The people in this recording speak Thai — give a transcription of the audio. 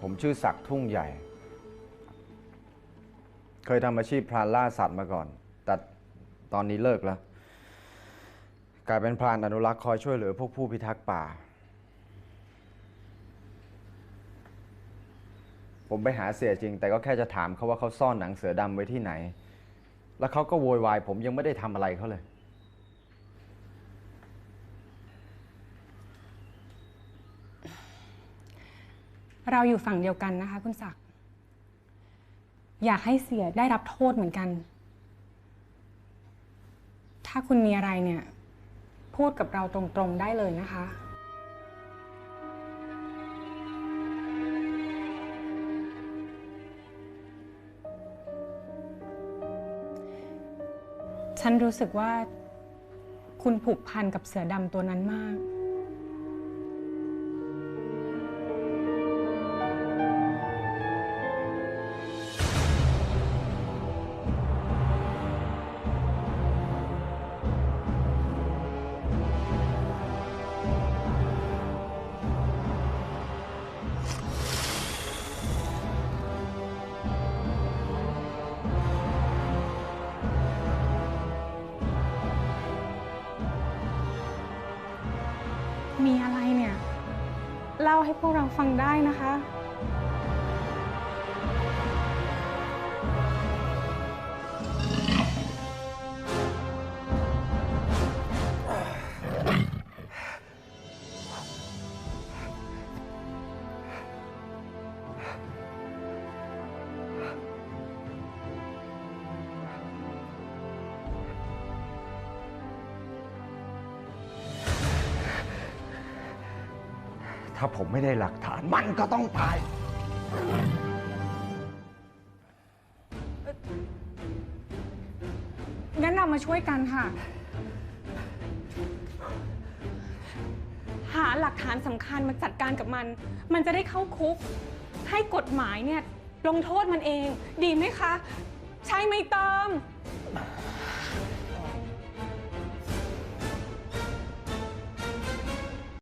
ผมชื่อศักดิ์ทุ่งใหญ่ เคยทำอาชีพพรานล่าสัตว์มาก่อน แต่ตอนนี้เลิกแล้ว กลายเป็นพรานอนุรักษ์คอยช่วยเหลือพวกผู้พิทักษ์ป่า ผมไปหาเสียจริง แต่ก็แค่จะถามเขาว่าเขาซ่อนหนังเสือดำไว้ที่ไหน แล้วเขาก็โวยวายผมยังไม่ได้ทำอะไรเขาเลย เราอยู่ฝั่งเดียวกันนะคะ คุณศักดิ์อยากให้เสียได้รับโทษเหมือนกัน ถ้าคุณมีอะไรเนี่ย พูดกับเราตรงๆได้เลยนะคะฉันรู้สึกว่าคุณผูกพันกับเสือดำตัวนั้นมาก มีอะไรเนี่ย เล่าให้พวกเราฟังได้นะคะ ถ้าผมไม่ได้หลักฐานมันก็ต้องตาย งั้นเรามาช่วยกันค่ะ หาหลักฐานสำคัญมาจัดการกับมัน มันจะได้เข้าคุก ให้กฎหมายเนี่ยลงโทษมันเอง ดีไหมคะ ใช่ไหมเติม